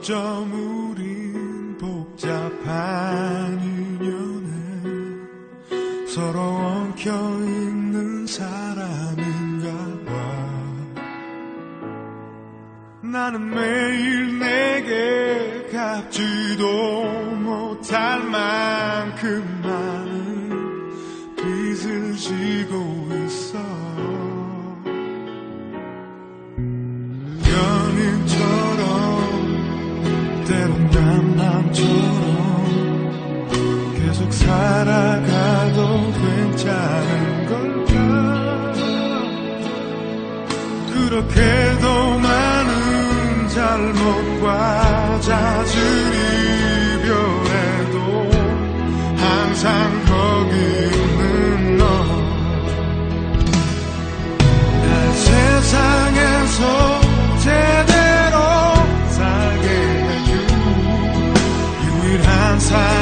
어쩜 우린 복잡한 인연에 서로 엉켜 있는 사람인가 봐. 나는 매일 내게 갚지도 못할 만큼 그렇게도 많은 잘못과 잦은 이별에도 항상 거기 있는 너. 날 세상에서 제대로 살게 해준 유일한 사람